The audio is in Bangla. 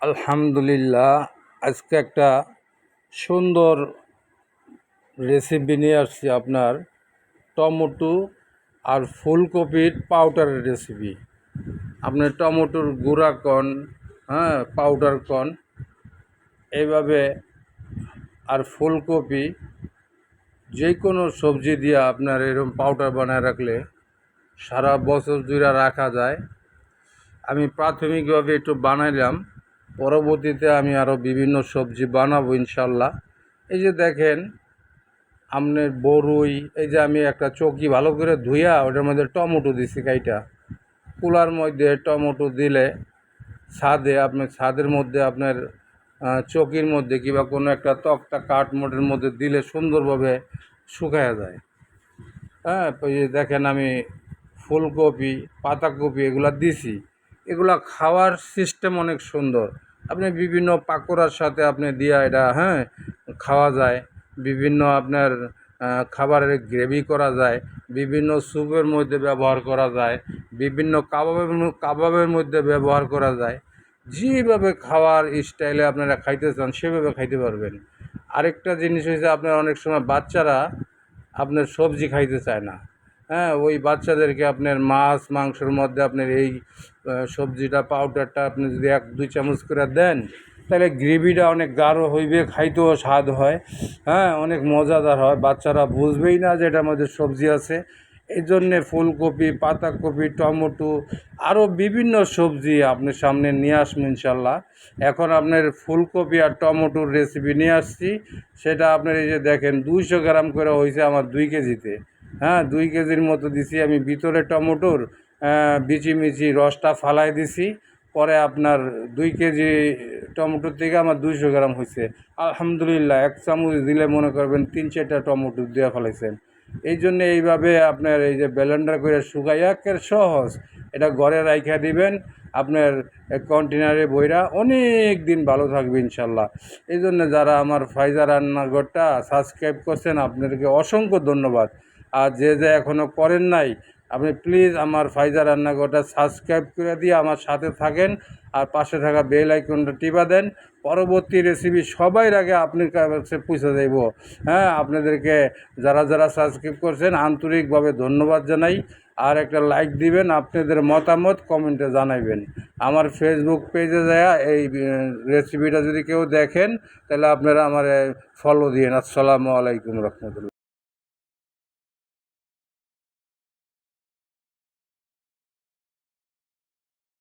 আলহামদুলিল্লাহ, আজকে একটা সুন্দর রেসিপি নিয়ে আসছি আপনার, টমেটো আর ফুলকপির পাউডারের রেসিপি আপনার টমেটোর গুঁড়া কন হ্যাঁ পাউডার কন এইভাবে আর ফুলকপি যে কোনো সবজি দিয়ে আপনার এরকম পাউডার বানায় রাখলে সারা বছর জুড়ে রাখা যায়। আমি প্রাথমিকভাবে একটু বানাইলাম। পরবর্তীতে আমি আরও বিভিন্ন সবজি বানাবো ইনশাল্লাহ। এই যে দেখেন আপনার বরুই, এই যে আমি একটা চকি ভালো করে ধুইয়া ওটার মধ্যে টমেটো দিছি কাইটা। কুলার মধ্যে টমেটো দিলে ছাদে আপনার, ছাদের মধ্যে আপনার চকির মধ্যে কিংবা কোনো একটা তক্তা কাঠ মোটের মধ্যে দিলে সুন্দরভাবে শুকায়া যায়। হ্যাঁ দেখেন আমি ফুলকপি, পাতাকপি এগুলা দিছি। এগুলা খাওয়ার সিস্টেম অনেক সুন্দর। আপনি বিভিন্ন পাকোড়ার সাথে আপনি দিয়া এটা হ্যাঁ খাওয়া যায়। বিভিন্ন আপনার খাবারের গ্রেভি করা যায়। বিভিন্ন স্যুপের মধ্যে ব্যবহার করা যায়। বিভিন্ন কাবাবের কাবাবের মধ্যে ব্যবহার করা যায়। যেভাবে খাওয়ার স্টাইলে আপনারা খাইতে চান, সেভাবে খাইতে পারবেন। আরেকটা জিনিস হয়েছে আপনার অনেক সময় বাচ্চারা আপনার সবজি খাইতে চায় না। হ্যাঁ ওই বাচ্চাদেরকে আপনার মাছ, মাংসের মধ্যে আপনার এই সবজিটা পাউডারটা আপনি যদি এক, দুই চামচ করে দেন, তাহলে গ্রেভিটা অনেক গাঢ় হইবে, খাইতেও স্বাদ হয়। হ্যাঁ অনেক মজাদার হয়। বাচ্চারা বুঝবেই না যে এটার মধ্যে সবজি আছে। এই জন্যে ফুলকপি, পাতাকপি, টমেটো আরও বিভিন্ন সবজি আপনার সামনে নিয়ে আসব ইনশাল্লাহ। এখন আপনার ফুলকপি আর টমেটোর রেসিপি নিয়ে আসছি। সেটা আপনার এই যে দেখেন, দুইশো গ্রাম করে হয়েছে আমার দুই কেজিতে। হ্যাঁ দুই কেজির মতো দিছি। আমি ভিতরে টমেটোর বিচি মিচি রসটা ফালাই দিছি। পরে আপনার দুই কেজি টমেটোর থেকে আমার দুইশো গ্রাম হয়েছে। আলহামদুলিল্লাহ, এক চামচ দিলে মনে করবেন তিন চারটা টমেটো দিয়ে ফেলাইছেন। এই জন্য এইভাবে আপনার এই যে ব্যালেন্ডার করে শুকাইয়া একের সহজ। এটা ঘরে রাইখা দিবেন, আপনার কন্টেনারে বইরা অনেক দিন ভালো থাকবে ইনশাল্লাহ। এই জন্য যারা আমার ফাইজার রান্নাঘরটা সাবস্ক্রাইব করছেন, আপনাদেরকে অসংখ্য ধন্যবাদ। আর যে যে এখনও করেন নাই, আপনি প্লিজ আমার ফাইজার রান্নাঘরটা সাবস্ক্রাইব করে দিয়ে আমার সাথে থাকেন আর পাশে থাকা বেল আইকনটা টিপা দেন। পরবর্তী রেসিপি সবাই আগে আপনার কাছে পৌঁছে দেব। হ্যাঁ আপনাদেরকে যারা যারা সাবস্ক্রাইব করছেন, আন্তরিকভাবে ধন্যবাদ জানাই। আর একটা লাইক দিবেন, আপনাদের মতামত কমেন্টে জানাইবেন। আমার ফেসবুক পেজে যায় এই রেসিপিটা যদি কেউ দেখেন, তাহলে আপনারা আমার ফলো দিন আসসালামু আলাইকুম রহমতুল্লাহ।